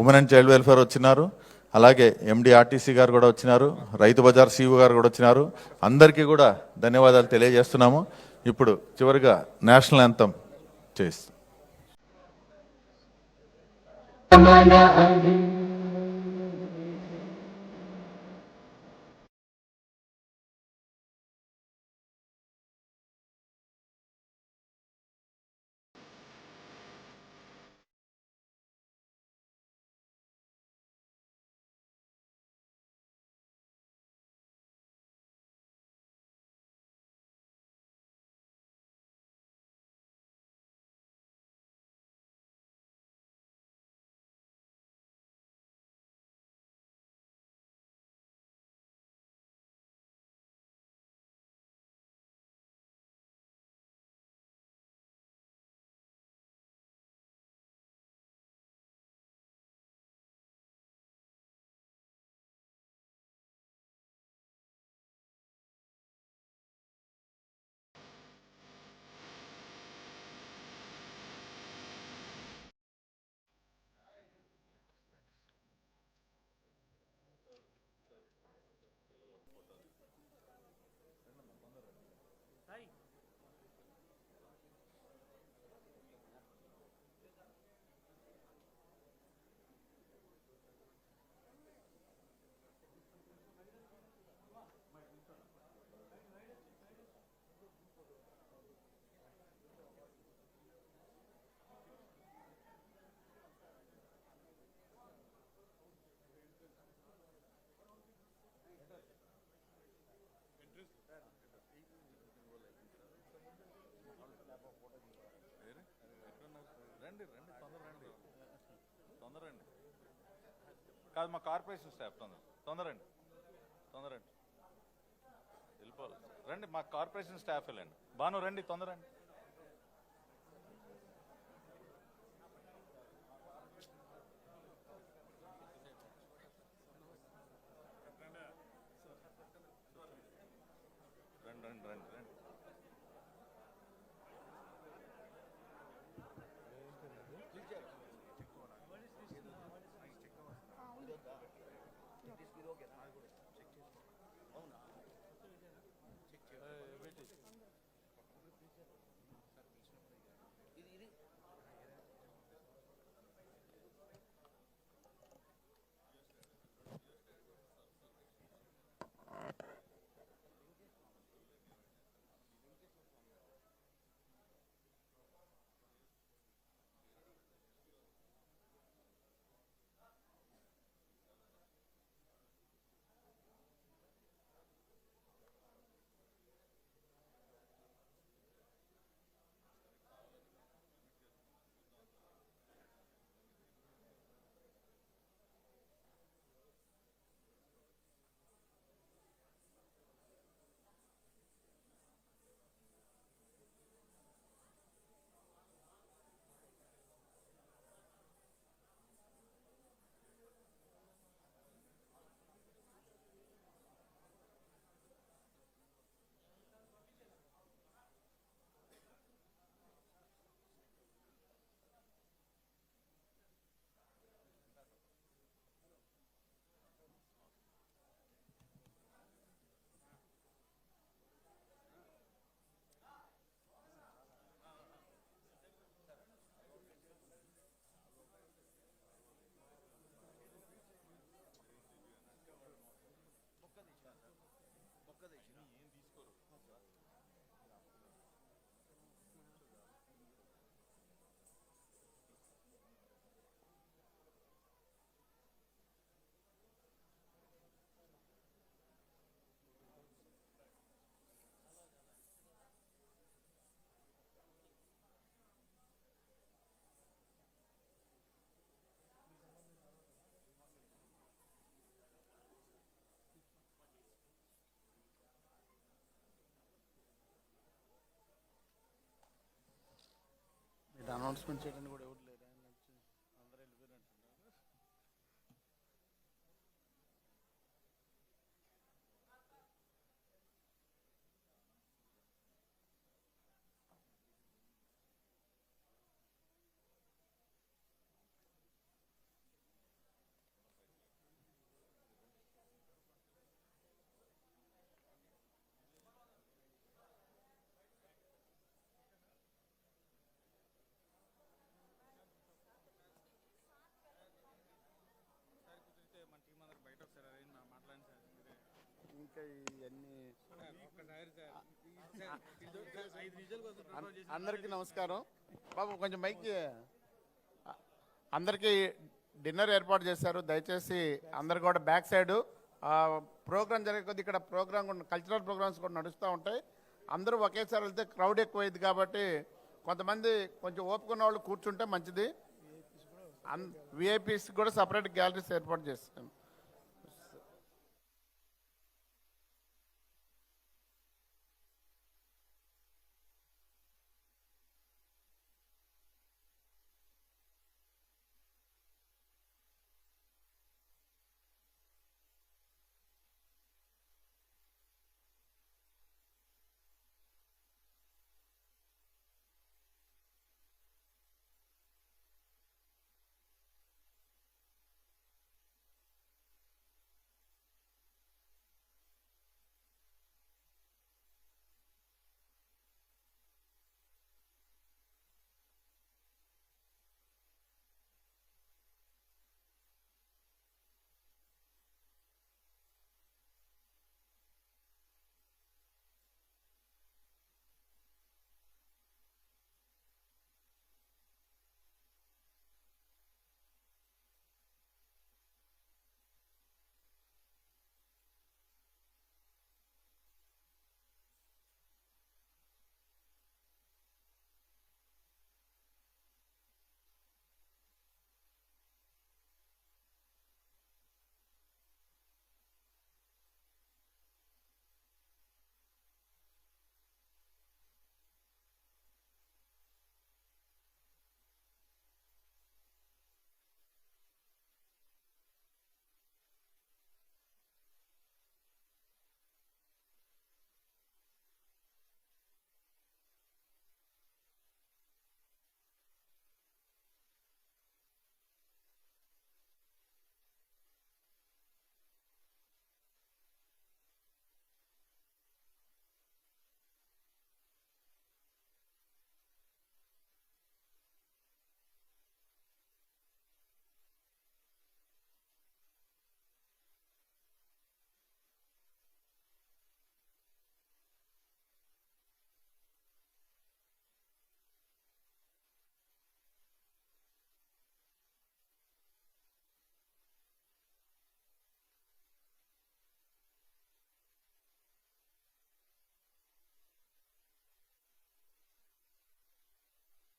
Women and child welfare వచ్చినారు. అలాగే ఎండి RTC గారు కూడా వచ్చినారు. రైతు బజార్ సీఈఓ గారు కూడా వచ్చినారు. అందరికీ కూడా ధన్యవాదాలు తెలియజేస్తున్నాము. ఇప్పుడు చివరిగా నేషనల్ యాంతం చేస్తాం కాదు మా కార్పొరేషన్ స్టాఫ్. తొందర తొందర తొందరండి. రండి వెళ్ళిపోవాలి. రండి మా కార్పొరేషన్ స్టాఫ్ వెళ్ళండి. బాను రండి తొందర రండి రండి రండి. రండి అనౌన్స్మెంట్ చేయడానికి కూడా ఇంకా ఇవన్నీ అందరికీ నమస్కారం. బాబు కొంచెం మైక్ అందరికీ డిన్నర్ ఏర్పాటు చేశారు. దయచేసి అందరు కూడా బ్యాక్ సైడ్. ప్రోగ్రామ్ జరిగే కొద్ది ఇక్కడ ప్రోగ్రామ్ కూడా కల్చరల్ ప్రోగ్రామ్స్ కూడా నడుస్తూ ఉంటాయి. అందరూ ఒకేసారి వెళ్తే క్రౌడ్ ఎక్కువైంది కాబట్టి కొంతమంది కొంచెం ఓపుకున్న వాళ్ళు కూర్చుంటే మంచిది. విఐపీస్ కూడా సపరేట్ గ్యాలరీస్ ఏర్పాటు చేస్తాం.